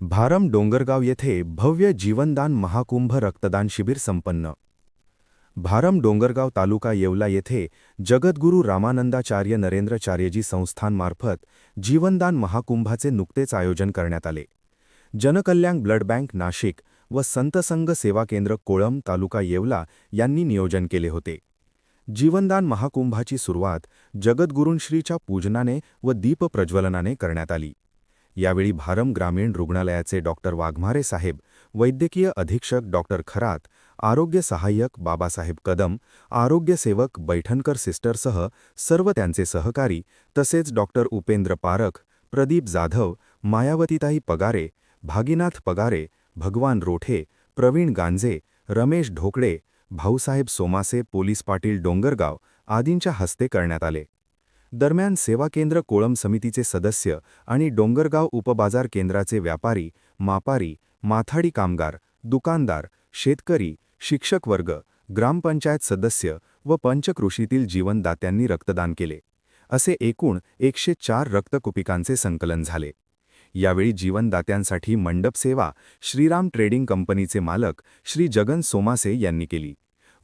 भारम डोंगरगाव येथे भव्य जीवनदान महाकुंभ रक्तदान शिबिर संपन्न. भारम डोंगरगाव तालुका येवला येथे जगद्गुरू रामानंदाचार्य नरेंद्रचार्यजी संस्थांमार्फत जीवनदान महाकुंभाचे नुकतेच आयोजन करण्यात आले. जनकल्याण ब्लड बँक नाशिक व संतसंघ सेवा केंद्र कोळम तालुका येवला यांनी नियोजन केले होते. जीवनदान महाकुंभाची सुरुवात जगद्गुरूंश्रीच्या पूजनाने व दीपप्रज्वलनाने करण्यात आली. यावेळी भारम ग्रामीण रुग्णालयाचे डॉक्टर वाघमारे साहेब वैद्यकीय अधीक्षक डॉक्टर खरात आरोग्य सहाय्यक बाबासाहेब कदम आरोग्य सेवक बैठणकर सिस्टरसह सर्व त्यांचे सहकारी तसेच डॉक्टर उपेंद्र पारख प्रदीप जाधव मायावतीताई पगारे भागीनाथ पगारे भगवान रोठे प्रवीण गांजे रमेश ढोकळे भाऊसाहेब सोमासे पोलीस पाटील डोंगरगाव आदींच्या हस्ते करण्यात आले. दरम्यान सेवा केंद्र कोळम समितीचे सदस्य आणि डोंगरगाव उपबाजार केंद्राचे व्यापारी मापारी माथाडी कामगार दुकानदार शेतकरी शिक्षक वर्ग ग्रामपंचायत सदस्य व पंचकृषीतील जीवनदात्यांनी रक्तदान केले. असे एकूण एकशे चार रक्तकुपिकांचे संकलन झाले. यावेळी जीवनदात्यांसाठी मंडप सेवा श्रीराम ट्रेडिंग कंपनीचे मालक श्री जगन सोमासे यांनी केली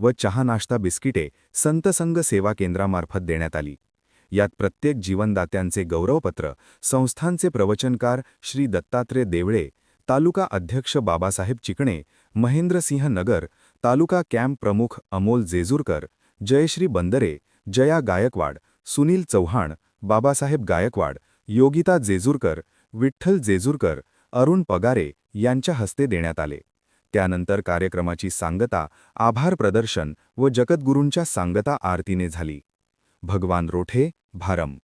व चहा नाश्ता बिस्किटे संतसंग सेवा केंद्रामार्फत देण्यात आली. यात प्रत्येक जीवनदात्यांचे गौरवपत्र संस्थांचे प्रवचनकार श्री दत्तात्रय देवळे तालुका अध्यक्ष बाबासाहेब चिकणे महेंद्रसिंह नगर तालुका कॅम्प प्रमुख अमोल जेजूरकर जयश्री बंदरे जया गायकवाड सुनील चव्हाण बाबासाहेब गायकवाड योगिता जेजूरकर विठ्ठल जेजूरकर अरुण पगारे यांच्या हस्ते देण्यात आले. त्यानंतर कार्यक्रमाची सांगता आभार प्रदर्शन व जगद्गुरूंच्या सांगता आरतीने झाली. भगवान रोठे भारम